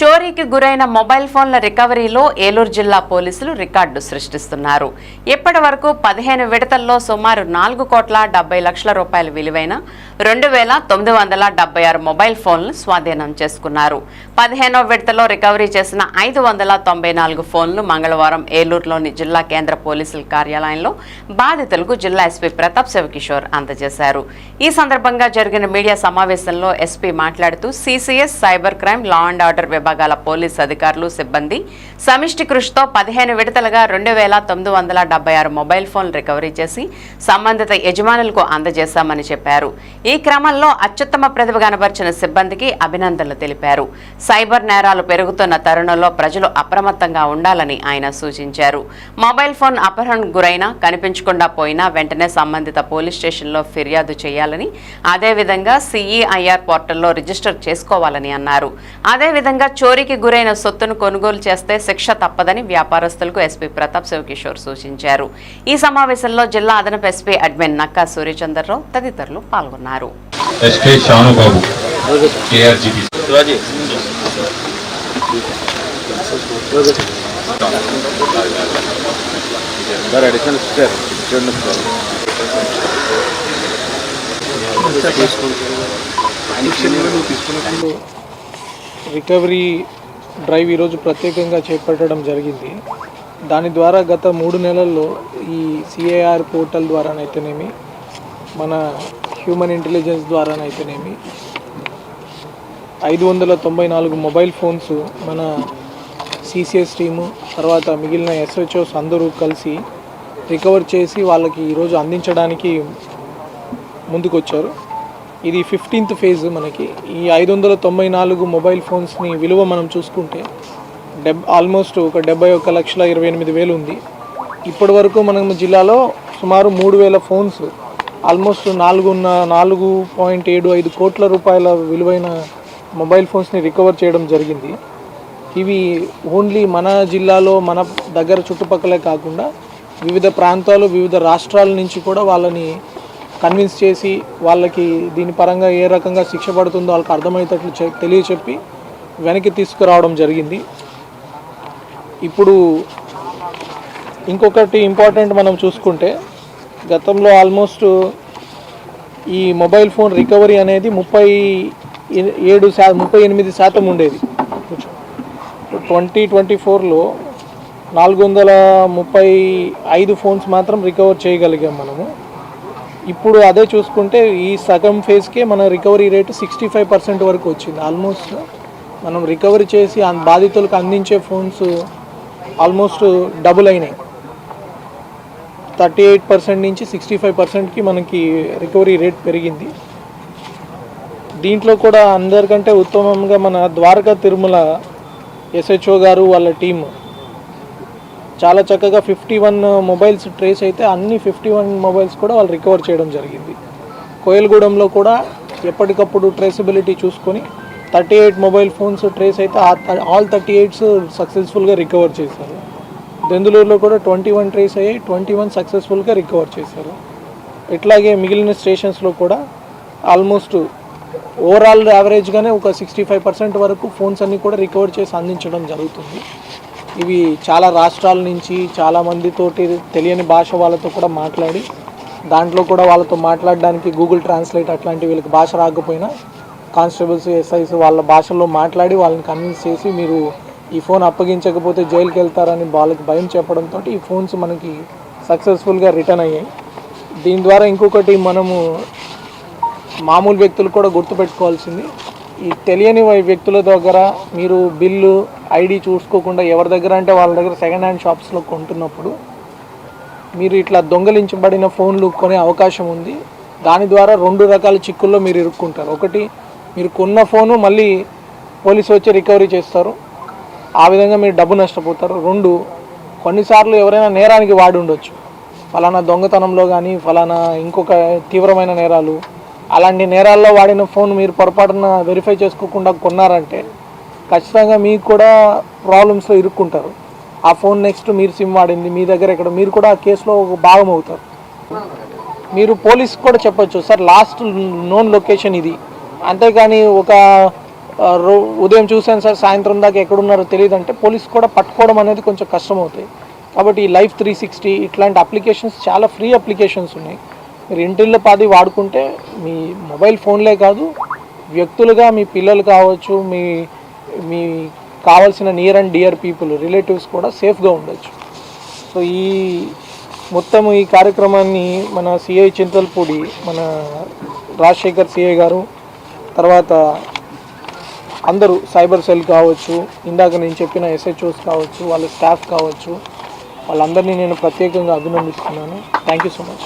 చోరీకి గురైన మొబైల్ ఫోన్ల రికవరీలో ఏలూరు జిల్లా పోలీసులు రికార్డు సృష్టిస్తున్నారు. ఇప్పటి వరకు పదిహేను విడతల్లో సుమారు నాలుగు కోట్ల డెబ్బై లక్షల రూపాయల విలువైన రెండు వేల తొమ్మిది వందల డెబ్బై ఆరు మొబైల్ ఫోన్లు స్వాధీనం చేసుకున్నారు. పదిహేనో విడతలో రికవరీ చేసిన ఐదు వందల తొంభై నాలుగు ఫోన్లు మంగళవారం ఏలూరులోని జిల్లా కేంద్ర పోలీసుల కార్యాలయంలో బాధితులకు జిల్లా ఎస్పీ ప్రతాప్ శివకిషోర్ అందజేశారు. ఈ సందర్భంగా జరిగిన మీడియా సమావేశంలో ఎస్పీ మాట్లాడుతూ CCS cyber crime law and order విభాగాల పోలీస్ అధికారులు సిబ్బంది సమిష్టి కృషితో పదిహేను విడతలుగా రెండు వేల తొమ్మిది వందల డెబ్బై ఆరు మొబైల్ ఫోన్ రికవరీ చేసి సంబంధిత యజమానులకు అందజేశామని చెప్పారు. ఈ క్రమంలో అత్యుత్తమ ప్రతిభ కనబరిచిన సిబ్బందికి అభినందనలు తెలిపారు. సైబర్ నేరాలు పెరుగుతున్న తరుణంలో ప్రజలు అప్రమత్తంగా ఉండాలని ఆయన సూచించారు. మొబైల్ ఫోన్ అపహరణకు గురైనా కనిపించకుండా పోయినా వెంటనే సంబంధిత పోలీస్ స్టేషన్లో ఫిర్యాదు చేయాలని అదేవిధంగా సిఈఐఆర్ పోర్టల్లో రిజిస్టర్ చేసుకోవాలని అన్నారు. అదేవిధంగా చోరీకి గురైన సొత్తును కొనుగోలు చేస్తే శిక్ష తప్పదని వ్యాపారస్తులకు ఎస్పీ ప్రతాప్ శివకిషోర్ సూచించారు. ఈ సమావేశంలో జిల్లా అదనపు ఎస్పీ అడ్మిన్ నక్కా సూర్యచంద్రరావు తదితరులు పాల్గొన్నారు. సార్ రికవరీ డ్రైవ్ ఈరోజు ప్రత్యేకంగా చేపట్టడం జరిగింది. దాని ద్వారా గత మూడు నెలల్లో ఈ సిఐఆర్ పోర్టల్ ద్వారానైతేనేమి మన హ్యూమన్ ఇంటెలిజెన్స్ ద్వారానైతేనేమి ఐదు వందల తొంభై నాలుగు మొబైల్ ఫోన్స్ మన సిసిఎస్ టీము తర్వాత మిగిలిన ఎస్హెచ్ఓస్ అందరూ కలిసి రికవర్ చేసి వాళ్ళకి ఈరోజు అందించడానికి ముందుకొచ్చారు. ఇది ఫిఫ్టీన్త్ ఫేజ్ మనకి. ఈ ఐదు వందల తొంభై నాలుగు మొబైల్ ఫోన్స్ని విలువ మనం చూసుకుంటే డెబ్ ఆల్మోస్ట్ ఒక డెబ్బై ఒక్క లక్షల ఇరవై ఎనిమిది వేలు ఉంది. ఇప్పటి వరకు మనం జిల్లాలో సుమారు మూడు వేల ఫోన్స్ ఆల్మోస్ట్ నాలుగున్న నాలుగు పాయింట్ ఏడు ఐదు కోట్ల రూపాయల విలువైన మొబైల్ ఫోన్స్ని రికవర్ చేయడం జరిగింది. ఇవి ఓన్లీ మన జిల్లాలో మన దగ్గర చుట్టుపక్కలే కాకుండా వివిధ ప్రాంతాలు వివిధ రాష్ట్రాల నుంచి కూడా వాళ్ళని కన్విన్స్ చేసి వాళ్ళకి దీని పరంగా ఏ రకంగా శిక్ష పడుతుందో వాళ్ళకి అర్థమయ్యేటట్లు తెలియచెప్పి వెనక్కి తీసుకురావడం జరిగింది. ఇప్పుడు ఇంకొకటి ఇంపార్టెంట్ మనం చూసుకుంటే గతంలో ఆల్మోస్ట్ ఈ మొబైల్ ఫోన్ రికవరీ అనేది ముప్పై ఏ- ఏడు శా ముప్పై ఎనిమిది శాతం ఉండేది. ట్వంటీ ట్వంటీ ఫోర్లో నాలుగు వందల ముప్పై ఐదు ఫోన్స్ మాత్రం రికవర్ చేయగలిగాం మనము. ఇప్పుడు అదే చూసుకుంటే ఈ సగం ఫేజ్కే మన recovery rate sixty five percent వరకు వచ్చింది. ఆల్మోస్ట్ మనం రికవరీ చేసి బాధితులకు అందించే ఫోన్స్ ఆల్మోస్ట్ డబుల్ అయినాయి. థర్టీ ఎయిట్ పర్సెంట్ నుంచి సిక్స్టీ ఫైవ్ పర్సెంట్కి మనకి రికవరీ రేట్ పెరిగింది. దీంట్లో కూడా అందరికంటే ఉత్తమంగా మన ద్వారకా తిరుమల ఎస్హెచ్ఓ గారు వాళ్ళ టీం చాలా చక్కగా ఫిఫ్టీ వన్ మొబైల్స్ ట్రేస్ అయితే అన్ని ఫిఫ్టీ వన్ మొబైల్స్ కూడా వాళ్ళు రికవర్ చేయడం జరిగింది. కోయలగూడెంలో కూడా ఎప్పటికప్పుడు ట్రేసబిలిటీ చూసుకొని thirty eight mobile phones trace అయితే ఆల్ థర్టీ ఎయిట్స్ సక్సెస్ఫుల్గా రికవర్ చేశారు. దెందులూరులో కూడా ట్వంటీ వన్ ట్రేస్ అయ్యాయి ట్వంటీ వన్ సక్సెస్ఫుల్గా రికవర్ చేశారు. ఇట్లాగే మిగిలిన స్టేషన్స్లో కూడా ఆల్మోస్ట్ ఓవరాల్ యావరేజ్గానే ఒక సిక్స్టీ ఫైవ్ పర్సెంట్ వరకు ఫోన్స్ అన్నీ కూడా రికవర్ చేసి అందించడం జరుగుతుంది. ఇవి చాలా రాష్ట్రాల నుంచి చాలా మందితోటి తెలియని భాష వాళ్ళతో కూడా మాట్లాడి దాంట్లో కూడా వాళ్ళతో మాట్లాడడానికి గూగుల్ ట్రాన్స్లేట్ అట్లాంటి వీళ్ళకి భాష రాకపోయినా కానిస్టేబుల్స్ ఎస్ఐస్ వాళ్ళ భాషలో మాట్లాడి వాళ్ళని కన్విన్స్ చేసి మీరు ఈ ఫోన్ అప్పగించకపోతే జైలుకి వెళ్తారని వాళ్ళకి భయం చెప్పడంతో ఈ ఫోన్స్ మనకి సక్సెస్ఫుల్గా రిటర్న్ అయ్యాయి. దీని ద్వారా ఇంకొకటి మనము మామూలు వ్యక్తులు కూడా గుర్తుపెట్టుకోవాల్సింది ఈ తెలియని వ్యక్తుల దగ్గర మీరు బిల్లు ఐడి చూసుకోకుండా ఎవరి దగ్గర అంటే వాళ్ళ దగ్గర సెకండ్ హ్యాండ్ షాప్స్లో కొంటున్నప్పుడు మీరు ఇట్లా దొంగలించబడిన ఫోన్లు కొనే అవకాశం ఉంది. దాని ద్వారా రెండు రకాల చిక్కుల్లో మీరు ఇరుక్కుంటారు. ఒకటి మీరు కొన్న ఫోను మళ్ళీ పోలీసు వచ్చి రికవరీ చేస్తారు. ఆ విధంగా మీరు డబ్బు నష్టపోతారు. రెండు కొన్నిసార్లు ఎవరైనా నేరానికి వాడి ఉండొచ్చు. ఫలానా దొంగతనంలో కానీ ఫలానా ఇంకొక తీవ్రమైన నేరాలు. అలాంటి నేరాల్లో వాడిన ఫోన్ మీరు పొరపాటున వెరిఫై చేసుకోకుండా కొన్నారంటే ఖచ్చితంగా మీకు కూడా ప్రాబ్లమ్స్లో ఇరుక్కుంటారు. ఆ ఫోన్ నెక్స్ట్ మీరు సిమ్ వాడింది మీ దగ్గర ఎక్కడ మీరు కూడా ఆ కేసులో ఒక భాగం అవుతారు. మీరు పోలీస్ కూడా చెప్పొచ్చు సార్ లాస్ట్ నోన్ లొకేషన్ ఇది. అంతేగాని ఒక ఉదయం చూశాను సార్ సాయంత్రం దాకా ఎక్కడున్నారో తెలియదు అంటే పోలీస్ కూడా పట్టుకోవడం అనేది కొంచెం కష్టం అవుతాయి కాబట్టి ఈ లైఫ్ త్రీ సిక్స్టీ ఇట్లాంటి అప్లికేషన్స్ చాలా ఫ్రీ అప్లికేషన్స్ ఉన్నాయి. మీరు ఇంటిల్లో పాది వాడుకుంటే మీ మొబైల్ ఫోన్లే కాదు వ్యక్తులుగా మీ పిల్లలు కావచ్చు మీ మీ కావాల్సిన near and dear people relatives కూడా సేఫ్గా ఉండొచ్చు. సో ఈ మొత్తం ఈ కార్యక్రమాన్ని మన సిఐ చింతల్పూడి మన రాజశేఖర్ సిఐ గారు తర్వాత అందరూ సైబర్ సెల్ కావచ్చు ఇందాక నేను చెప్పిన ఎస్హెచ్ఓస్ కావచ్చు వాళ్ళ స్టాఫ్ కావచ్చు వాళ్ళందరినీ నేను ప్రత్యేకంగా అభినందిస్తున్నాను. Thank you so much